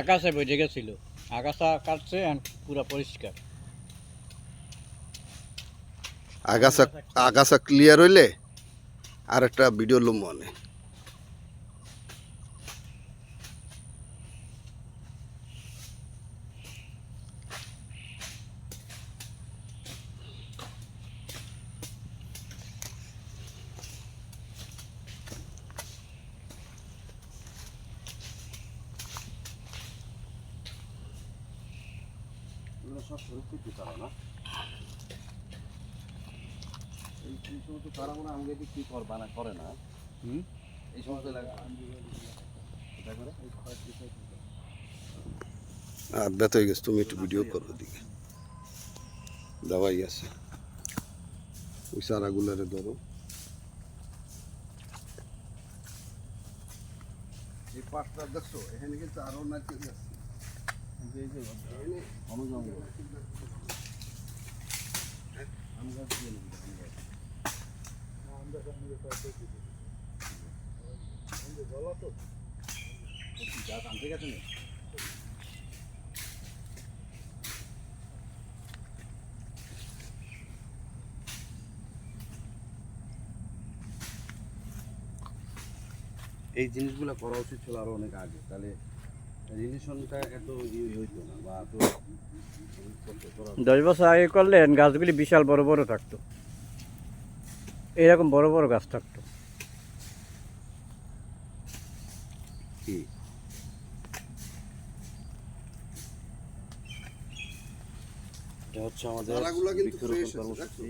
আকাশে বেজে গেছিল। আগাছা কাটছে পুরো পরিষ্কার। আগাছা আগাছা ক্লিয়ার হইলে আর একটা ভিডিও লুম মনে সব সুরক্ষিত তারা না এই সমস্ত তারা মনে আমাকে বিক্রি করবা না করে না হুম এই সমস্ত আর ব্যথা হয়ে গেছে তুমি একটু ভিডিও করো দিকে দাওয়াই আছে। ওই সারাগুলারে ধরো। এই পাঁচটা দেখছ এখানে কিন্তু আরও নারকেল আছে। এই জিনিসগুলো করা উচিত ছিল আরও অনেক আগে। তাহলে রিলেশনটা এত ইয়ে হইতো না বা এত দশ বছর আগে করলেন গাছগুলি বিশাল বড় বড় থাকতো। এরকম বড় বড় গাছ থাকতো। কি? এটা হচ্ছে আমাদের বৃক্ষরোপণ কর্মসূচি।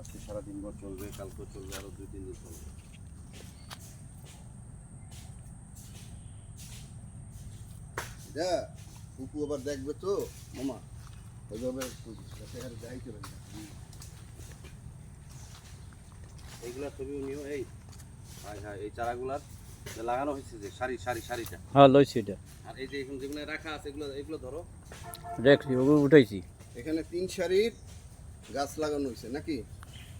আজকে সারাদিন ভর চলবে কালকে চলবে আরও দুই তিন দিন চলবে। যা ফুপু আবার দেখবে তো। মামা ওইভাবে সেখানে এইগুলা ছবিও নিও এই হ্যাঁ হ্যাঁ এই চারাগুলার লাগানো হয়েছে যে সারি সারি সারিটা। হ্যাঁ লইছি এটা। আর এই যে এখন যেগুলো রাখা আছে এগুলো এগুলো ধরো। দেখছি ওগুলো উঠাইছি। এখানে তিন সারির গাছ লাগানো হয়েছে নাকি?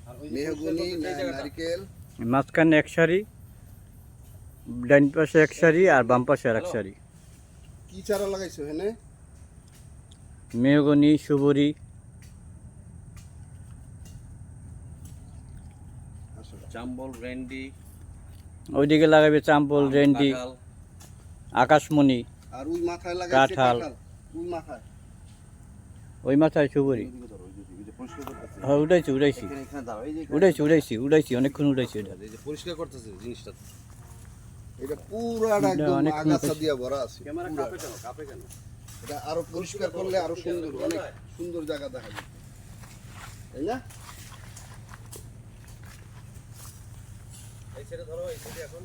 আর ওই মেহগুনি। নারিকেল। মাঝখানে এক সারি ডাইন পাশে এক সারি আর বাম পাশে আর এক সারি। কি চারা লাগাইছো এখানে? মেহগনি সুবরি চাম্বল রেন্ডি ওইদিকে লাগাবে চাম্পল রেন্ডি আকাশমণি আর ওই মাথায় লাগাইছে কাঁঠাল। ওই মাথায়? ওই মাথায় সুবরি। হ্যাঁ উঠাইছি উঠাইছি। উঠাইছি উঠাইছি উঠাইছি অনেকক্ষণ উঠাইছি এটা। এই যে পরিষ্কার করতেছে জিনিসটা। এটা পুরাটা একদম আগাছা দিয়ে ভরা আছে ক্যামেরা। কাঁপে কেন? কাঁপে কেন? এটা আরও পরিষ্কার করলে আরও সুন্দর অনেক সুন্দর জায়গা দেখা যাবে তাই না? এই ছেড়ে ধরো এই ছেড়ে এখন।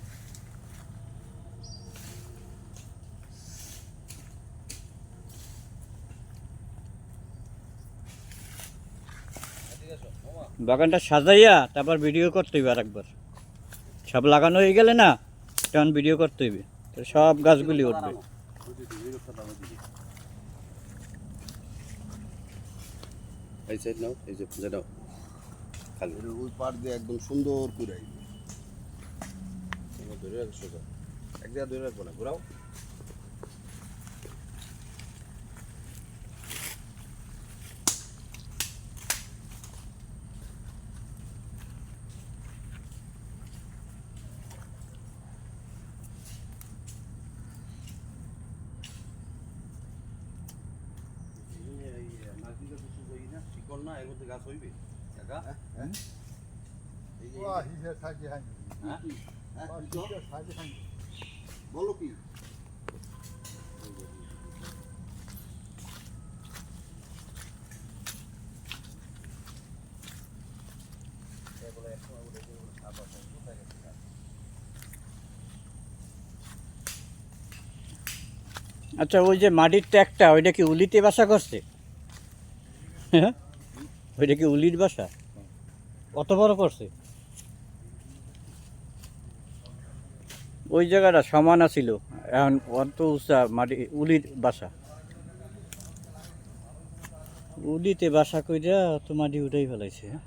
বাগানটা সাজাইয়া তারপর ভিডিও করতে হইবে আরেকবার। সব লাগানো হয়ে গেলে না তখন ভিডিও করতে হইবে তো সব গাছগুলি উঠবে। এই সাইড নাও এই যে খালি এটা ওই পার দিয়ে একদম সুন্দর করে আইবে। ধরে রাখো সোজা এক জায়গায় ধরে রাখব না ঘোরাও শিকল না এর গাছ হইবে? কাকা হ্যাঁ? হ্যাঁ? বলো কি? আচ্ছা ওই যে মাটির ট্যাগটা ওইটা কি উলিতে বাসা করছে? হ্যাঁ? ওইটা কি উলির বাসা? কত বড় করছে? ওই জায়গাটা সমান আছিল। এখন অত উঁচা মাটি উলির বাসা। উলিতে বাসা কইরা অত মাটি উঠাই ফেলাইছে হ্যাঁ?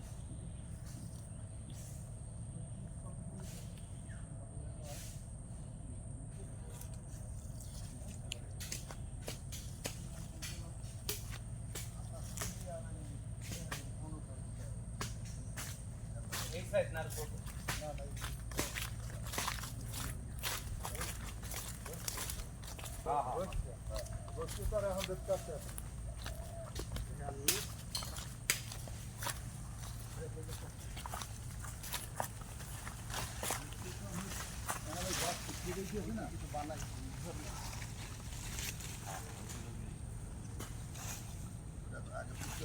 Boşluklara hem dikkat et.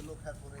লোক হ্যাঁ করে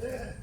Yeah.